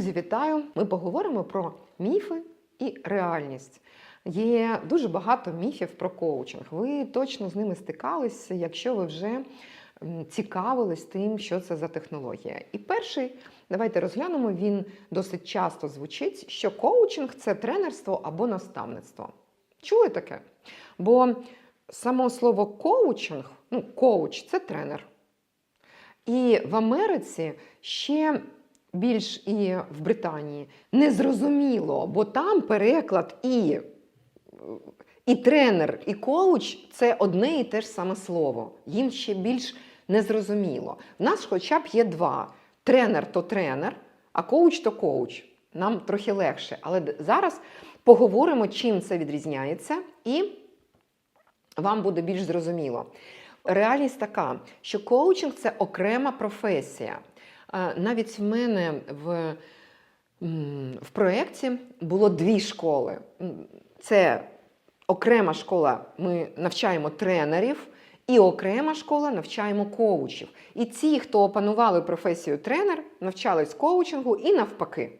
Друзі, вітаю! Ми поговоримо про міфи і реальність. Є дуже багато міфів про коучинг. Ви точно з ними стикалися, якщо ви вже цікавились тим, що це за технологія. І перший, давайте розглянемо, він досить часто звучить, що коучинг це тренерство або наставництво. Чули таке? Бо само слово коучинг, ну, коуч це тренер. І в Америці ще більш і в Британії незрозуміло, бо там переклад і, і тренер, і коуч це одне і те ж саме слово. Їм ще більш незрозуміло. В нас хоча б є два: тренер то тренер, а коуч то коуч. Нам трохи легше. Але зараз поговоримо, чим це відрізняється, і вам буде більш зрозуміло. Реальність така, що коучинг це окрема професія. Навіть в мене в, в проєкті було дві школи. Це окрема школа, ми навчаємо тренерів, і окрема школа навчаємо коучів. І ті, хто опанували професію тренер, навчались коучингу і навпаки.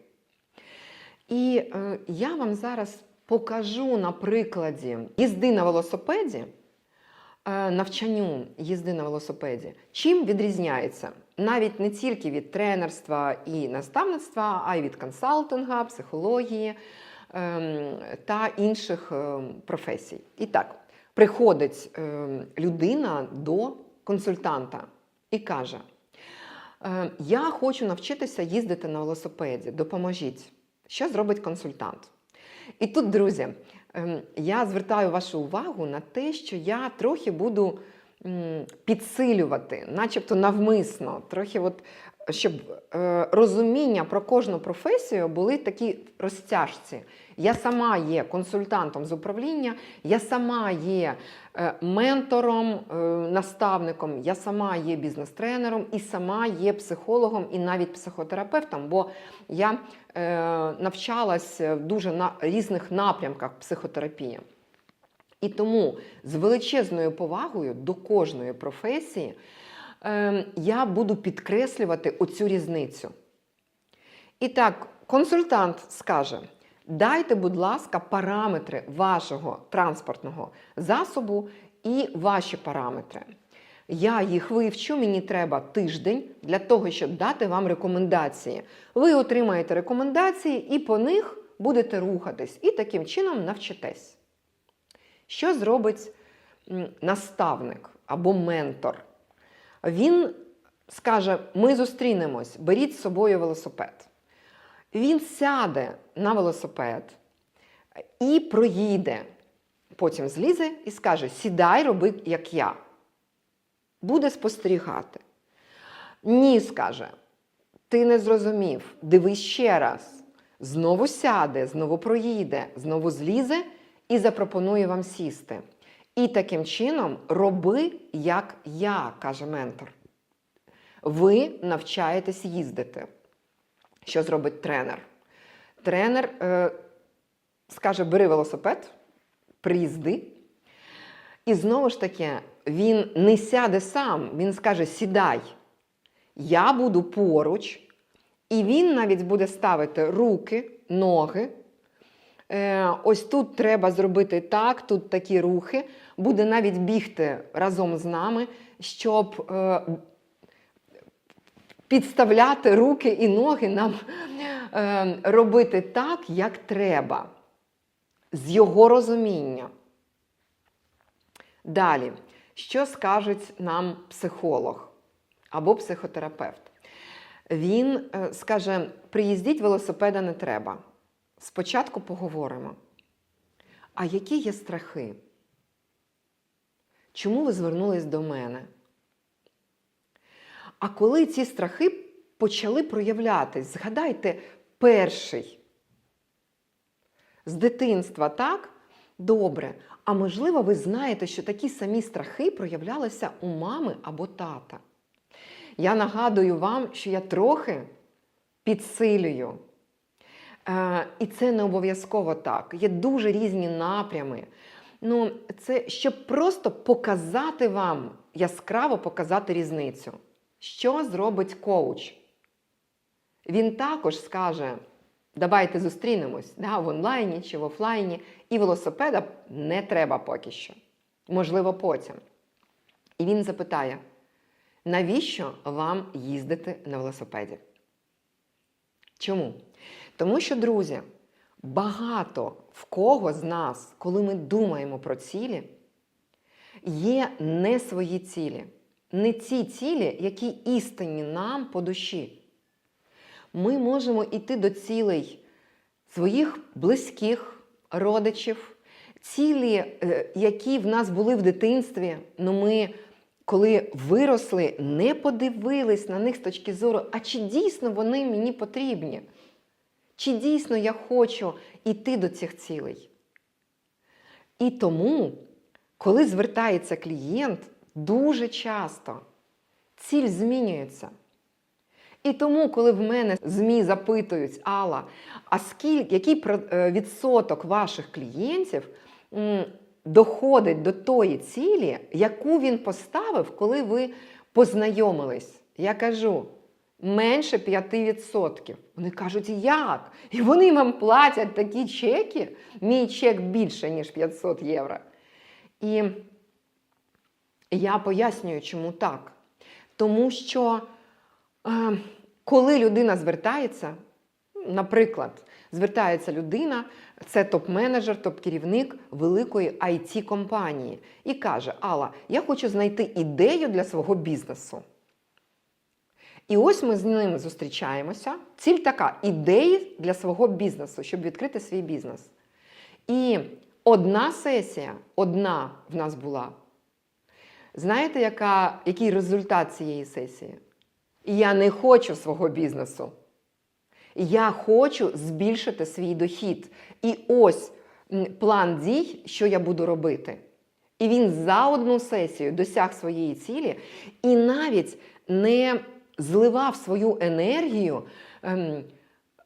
І е, я вам зараз покажу на прикладі їзди на велосипеді, навчанню їзди на велосипеді, чим відрізняється навіть не тільки від тренерства і наставництва, а й від консалтинга, психології ем, та інших ем, професій. І так, приходить ем, людина до консультанта і каже: «Е, Я хочу навчитися їздити на велосипеді, допоможіть. Що зробить консультант? І тут, друзі, я звертаю вашу увагу на те, що я трохи буду підсилювати, начебто навмисно, трохи от, щоб е, розуміння про кожну професію були такі розтяжці. Я сама є консультантом з управління, я сама є е, ментором, е, наставником, я сама є бізнес-тренером і сама є психологом і навіть психотерапевтом, бо я е, навчалась в дуже на різних напрямках психотерапії. І тому з величезною повагою до кожної професії е, я буду підкреслювати оцю різницю. І так, консультант скаже: дайте, будь ласка, параметри вашого транспортного засобу і ваші параметри. Я їх вивчу, мені треба тиждень для того, щоб дати вам рекомендації. Ви отримаєте рекомендації і по них будете рухатись, і таким чином навчитесь. Що зробить наставник або ментор? Він скаже: ми зустрінемось, беріть з собою велосипед. Він сяде на велосипед і проїде. Потім злізе і скаже: сідай, роби, як я. Буде спостерігати. Ні, скаже, ти не зрозумів, дивись ще раз. Знову сяде, знову проїде, знову злізе і запропонує вам сісти. І таким чином роби, як я, каже ментор. Ви навчаєтесь їздити. Що зробить тренер? Тренер е, скаже: бери велосипед, приїзди. І знову ж таки, він не сяде сам, він скаже: сідай, я буду поруч, і він навіть буде ставити руки, ноги. Е, ось тут треба зробити так, тут такі рухи. Буде навіть бігти разом з нами, щоб е, підставляти руки і ноги нам е, робити так, як треба, з його розуміння. Далі, що скаже нам психолог або психотерапевт? Він скаже: приїздіть велосипеда не треба. Спочатку поговоримо. А які є страхи? Чому ви звернулись до мене? А коли ці страхи почали проявлятись, згадайте перший з дитинства, так? Добре. А можливо, ви знаєте, що такі самі страхи проявлялися у мами або тата. Я нагадую вам, що я трохи підсилюю. Е, і це не обов'язково так. Є дуже різні напрями. Ну, це щоб просто показати вам, яскраво показати різницю. Що зробить коуч? він також скаже: давайте зустрінемось да, в онлайні чи в офлайні, і велосипеда не треба поки що. Можливо, потім. І він запитає: навіщо вам їздити на велосипеді? Чому? Тому що, друзі, багато в кого з нас, коли ми думаємо про цілі, є не свої цілі, не ті цілі, які істинні нам по душі. Ми можемо йти до цілей своїх близьких родичів, цілі, е, які в нас були в дитинстві, але ми, коли виросли, не подивились на них з точки зору, а чи дійсно вони мені потрібні? Чи дійсно я хочу йти до цих цілей? І тому, коли звертається клієнт, дуже часто ціль змінюється. І тому, коли в мене ЗМІ запитують, Алла, а скільки, який е, відсоток ваших клієнтів доходить до тої цілі, яку він поставив, коли ви познайомились? Я кажу, менше 5%. Вони кажуть, як? І вони вам платять такі чеки. Мій чек більше, ніж 500 євро. І я пояснюю, чому так. Тому що е, коли людина звертається, наприклад, звертається людина, це топ-менеджер, топ-керівник великої it компанії і каже: Алла, я хочу знайти ідею для свого бізнесу. І ось ми з ним зустрічаємося. Ціль така: ідеї для свого бізнесу, щоб відкрити свій бізнес. І одна сесія, одна в нас була. Знаєте, яка, який результат цієї сесії? Я не хочу свого бізнесу. Я хочу збільшити свій дохід. І ось план дій, що я буду робити. І він за одну сесію досяг своєї цілі і навіть не зливав свою енергію, ем,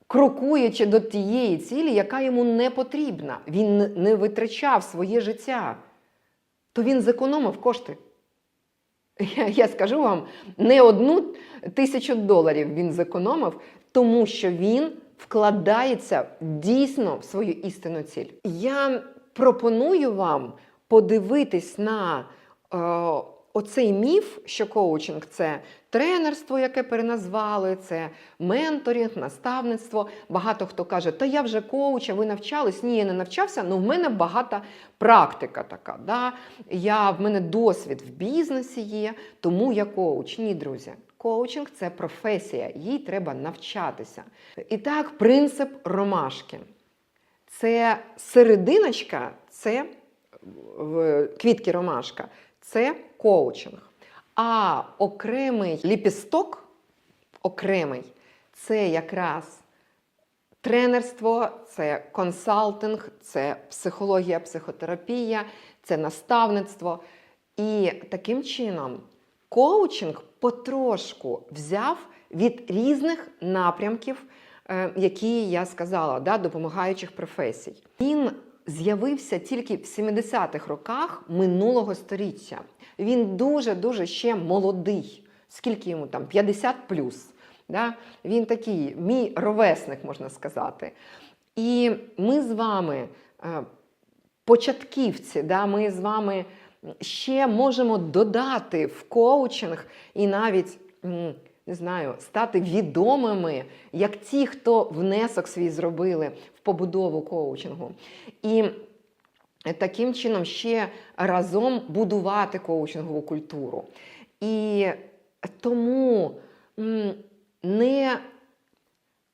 крокуючи до тієї цілі, яка йому не потрібна. Він не- витрачав своє життя, то він зекономив кошти. Я, я скажу вам, не одну тисячу доларів він зекономив, тому що він вкладається дійсно в свою істинну ціль. Я пропоную вам подивитись на е, оцей міф, що коучинг це тренерство, яке переназвали, це менторинг, наставництво. Багато хто каже, та я вже коуч, а ви навчались. Ні, я не навчався, але в мене багата практика така. Да? Я, в мене досвід в бізнесі є, тому я коуч. Ні, друзі. Коучинг це професія, їй треба навчатися. І так, принцип ромашки. Це серединочка, це квітки ромашка, це коучинг. А окремий ліпісток, окремий, це якраз тренерство, це консалтинг, це психологія, психотерапія, це наставництво. І таким чином коучинг потрошку взяв від різних напрямків, е, які я сказала, да, допомагаючих професій. Він з'явився тільки в 70-х роках минулого століття. Він дуже-дуже ще молодий. Скільки йому там? 50 плюс. Да? Він такий, мій ровесник, можна сказати. І ми з вами, е, початківці, да, ми з вами ще можемо додати в коучинг і навіть. Не знаю, стати відомими, як ті, хто внесок свій зробили в побудову коучингу. І таким чином ще разом будувати коучингову культуру. І тому не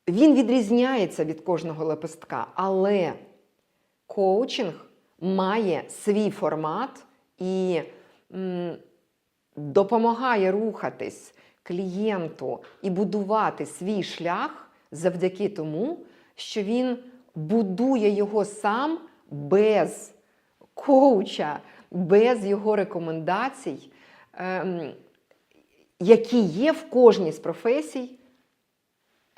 він відрізняється від кожного лепестка, але коучинг має свій формат і допомагає рухатись клієнту і будувати свій шлях завдяки тому, що він будує його сам без коуча, без його рекомендацій, ем, які є в кожній з професій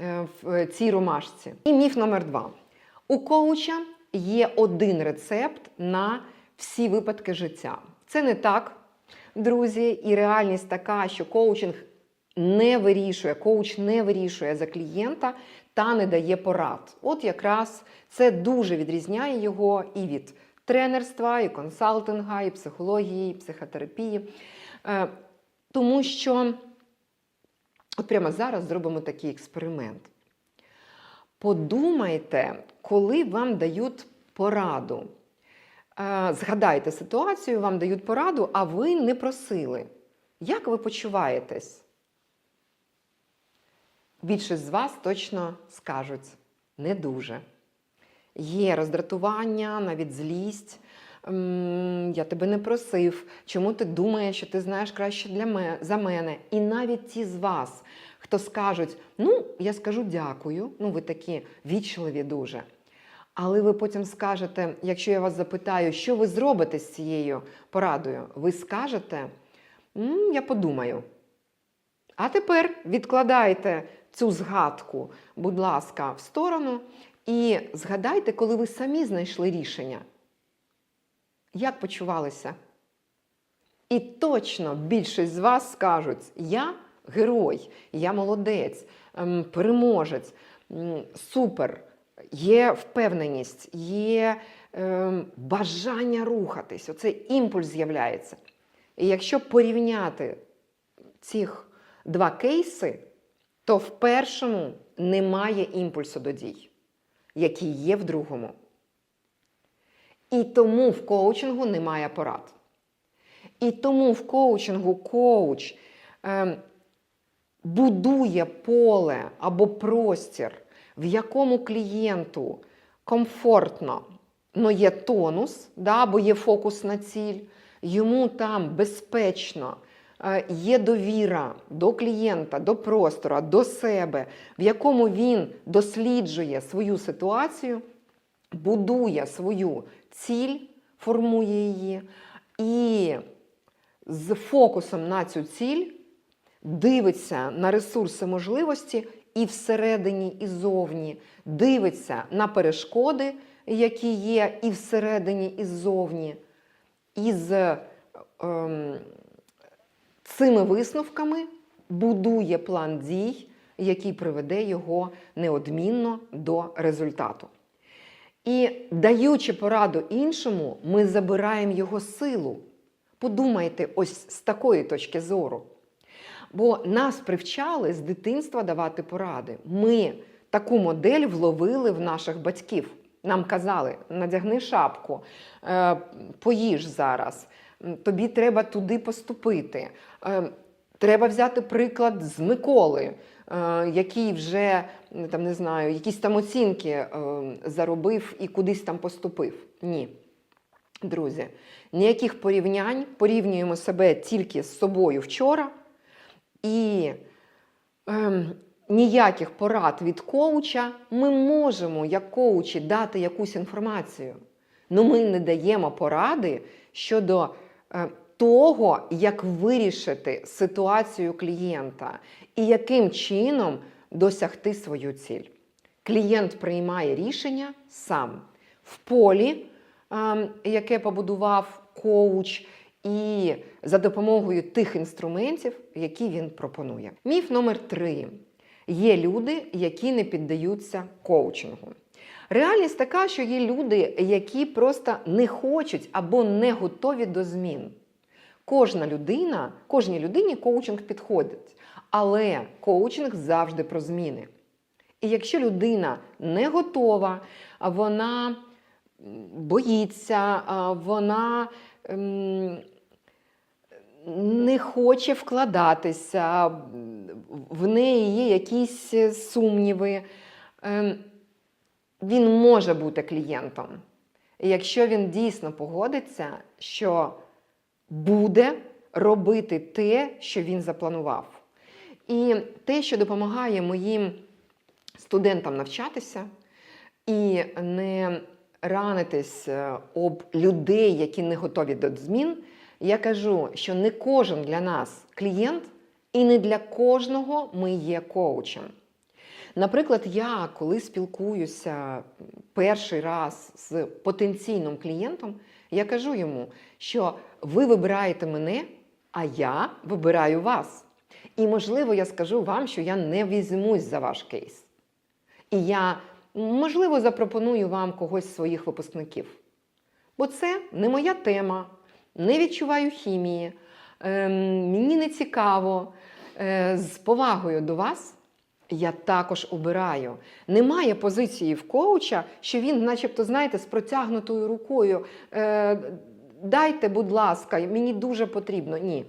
е, в цій ромашці. І міф номер два. У коуча є один рецепт на всі випадки життя. Це не так, друзі, і реальність така, що коучинг не вирішує, коуч не вирішує за клієнта та не дає порад. От якраз це дуже відрізняє його і від тренерства, і консалтинга, і психології, і психотерапії. Е, Тому що, от прямо зараз зробимо такий експеримент. Подумайте, коли вам дають пораду. Е, Згадайте ситуацію, вам дають пораду, а ви не просили. Як ви почуваєтесь? Більшість з вас точно скажуть не дуже. Є роздратування, навіть злість. Я тебе не просив. Чому ти думаєш, що ти знаєш краще для мене, за мене? І навіть ті з вас, хто скажуть, ну, я скажу дякую, ну ви такі вічливі дуже. Але ви потім скажете, якщо я вас запитаю, що ви зробите з цією порадою, ви скажете, «М, я подумаю. А тепер відкладайте цю згадку, будь ласка, в сторону і згадайте, коли ви самі знайшли рішення. Як почувалися? І точно більшість з вас скажуть: я герой, я молодець, ем, переможець, супер, є впевненість, є ем, бажання рухатись. Оцей імпульс з'являється. І якщо порівняти цих два кейси, то в першому немає імпульсу до дій, який є в другому. І тому в коучингу немає порад. І тому в коучингу коуч ем, будує поле або простір, в якому клієнту комфортно, но є тонус, да, бо є фокус на ціль, йому там безпечно, е, є довіра до клієнта, до простору, до себе, в якому він досліджує свою ситуацію, будує свою ціль, формує її і з фокусом на цю ціль дивиться на ресурси можливості і всередині, і зовні, дивиться на перешкоди, які є і всередині, і ззовні. І з ем, цими висновками будує план дій, який приведе його неодмінно до результату. І даючи пораду іншому, ми забираємо його силу. Подумайте ось з такої точки зору. Бо нас привчали з дитинства давати поради. Ми таку модель вловили в наших батьків. Нам казали: надягни шапку, е, поїж зараз, тобі треба туди поступити. Е, Треба взяти приклад з Миколи, е, який вже там не знаю, якісь там оцінки е, заробив і кудись там поступив. Ні. Друзі, ніяких порівнянь, порівнюємо себе тільки з собою вчора, і ем, ніяких порад від коуча ми можемо, як коучі, дати якусь інформацію. але ми не даємо поради щодо того, як вирішити ситуацію клієнта і яким чином досягти свою ціль. Клієнт приймає рішення сам в полі, ем, яке побудував коуч, і за допомогою тих інструментів, які він пропонує. Міф номер три. Є люди, які не піддаються коучингу. Реальність така, що є люди, які просто не хочуть або не готові до змін. Кожна людина, кожній людині коучинг підходить, але коучинг завжди про зміни. І якщо людина не готова, вона боїться, вона ем, не хоче вкладатися, в неї є якісь е, сумніви, ем, він може бути клієнтом. І якщо він дійсно погодиться, що буде робити те, що він запланував. І те, що допомагає моїм студентам навчатися і не ранитись е, об людей, які не готові до змін, я кажу, що не кожен для нас клієнт, і не для кожного ми є коучем. Наприклад, я коли спілкуюся перший раз з потенційним клієнтом, я кажу йому, що ви вибираєте мене, а я вибираю вас. І, можливо, я скажу вам, що я не візьмусь за ваш кейс. І я, можливо, запропоную вам когось з своїх випускників. Бо це не моя тема, не відчуваю хімії, ем, мені не цікаво. Е, з повагою до вас я також обираю. Немає позиції в коуча, що він, начебто, знаєте, з протягнутою рукою. Е, Дайте, будь ласка, мені дуже потрібно. Ні.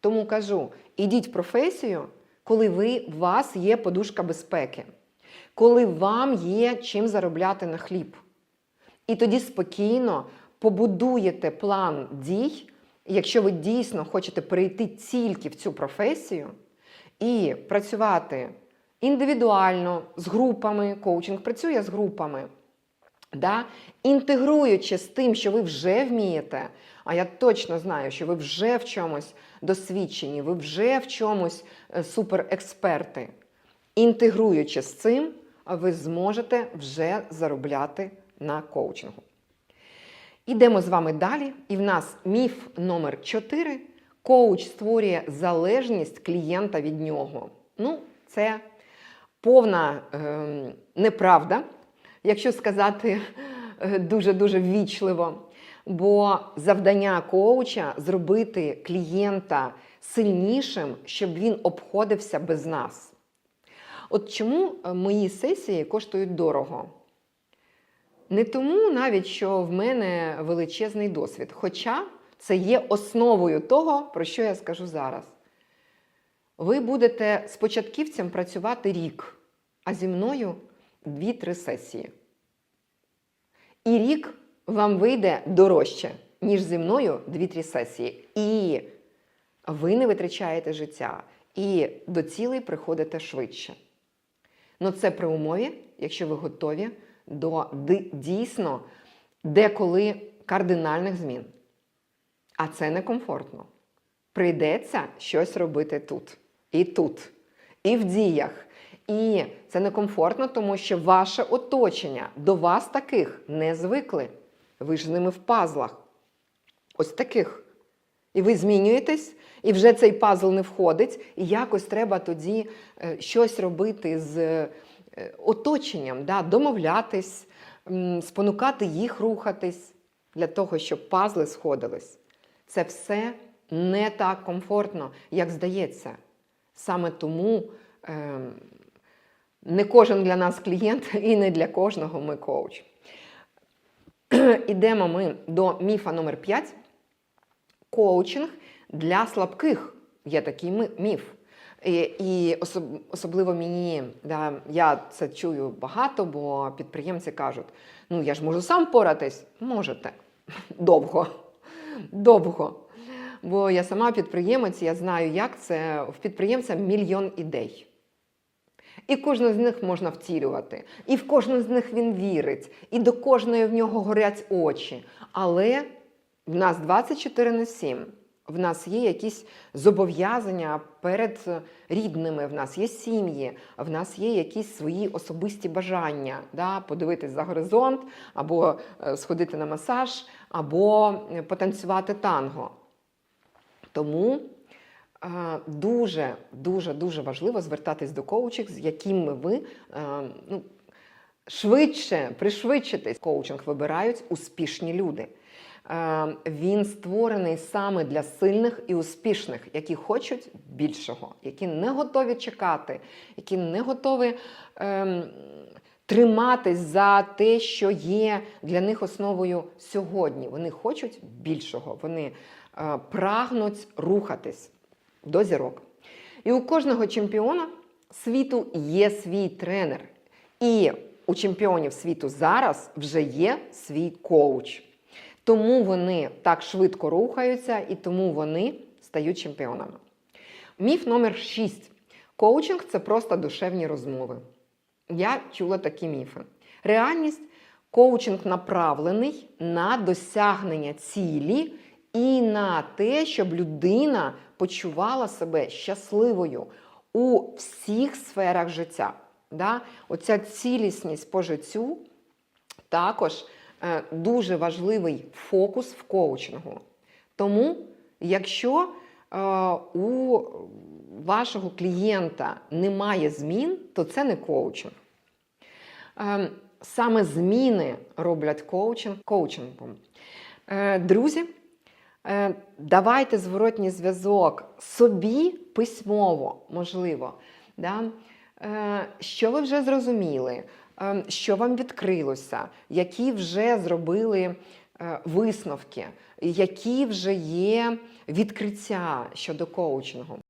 Тому кажу: ідіть в професію, коли ви, у вас є подушка безпеки, коли вам є чим заробляти на хліб. І тоді спокійно побудуєте план дій, якщо ви дійсно хочете перейти тільки в цю професію і працювати індивідуально з групами, коучинг працює з групами. Да? Інтегруючи з тим, що ви вже вмієте, а я точно знаю, що ви вже в чомусь досвідчені, ви вже в чомусь е, суперексперти. Інтегруючи з цим, ви зможете вже заробляти на коучингу. Ідемо з вами далі. І в нас міф номер 4. Коуч створює залежність клієнта від нього. Ну, це повна е, неправда, якщо сказати е, дуже-дуже ввічливо. Бо завдання коуча зробити клієнта сильнішим, щоб він обходився без нас. От чому е, мої сесії коштують дорого? Не тому навіть, що в мене величезний досвід. Хоча це є основою того, про що я скажу зараз. Ви будете з початківцем працювати рік, а зі мною 2-3 сесії. І рік вам вийде дорожче, ніж зі мною 2-3 сесії. І ви не витрачаєте життя, і до цілей приходите швидше. Ну це при умові, якщо ви готові до дійсно деколи кардинальних змін. А це некомфортно. Прийдеться щось робити тут, і тут, і в діях. І це некомфортно, тому що ваше оточення до вас таких не звикли. Ви ж з ними в пазлах. Ось таких. І ви змінюєтесь, і вже цей пазл не входить, і якось треба тоді е, щось робити з е, оточенням, да, домовлятись, спонукати їх рухатись для того, щоб пазли сходились. Це все не так комфортно, як здається. Саме тому е, не кожен для нас клієнт і не для кожного ми коуч. Ідемо ми до міфа номер 5. Коучинг для слабких. Є такий міф. І, і особ, особливо мені, да, я це чую багато, бо підприємці кажуть: ну я ж можу сам поратись. Можете. Довго. Довго. Бо я сама підприємець, я знаю, як це в підприємця мільйон ідей. І кожну з них можна втілювати, і в кожну з них він вірить, і до кожної в нього горять очі. Але в нас 24 на 7. В нас є якісь зобов'язання перед рідними, в нас є сім'ї, в нас є якісь свої особисті бажання да, подивитись за горизонт, або е, сходити на масаж, або потанцювати танго. Тому дуже дуже дуже важливо звертатись до коучів, з якими ви ну, швидше пришвидшитесь. Коучинг вибирають успішні люди. Він створений саме для сильних і успішних, які хочуть більшого, які не готові чекати, які не готові ем, триматись за те, що є для них основою сьогодні. Вони хочуть більшого, вони е, прагнуть рухатись до зірок. І у кожного чемпіона світу є свій тренер. І у чемпіонів світу зараз вже є свій коуч. Тому вони так швидко рухаються і тому вони стають чемпіонами. Міф номер 6. Коучинг це просто душевні розмови. Я чула такі міфи. Реальність коучинг направлений на досягнення цілі і на те, щоб людина почувала себе щасливою у всіх сферах життя. Да? Оця цілісність по життю також е, дуже важливий фокус в коучингу. Тому, якщо у вашого клієнта немає змін, то це не коучинг. Е, Саме зміни роблять коучинг коучингом. Е, Друзі, е, давайте зворотній зв'язок собі письмово, можливо. Да? Е, Що ви вже зрозуміли, Е, що вам відкрилося, які вже зробили е, висновки, які вже є відкриття щодо коучингу.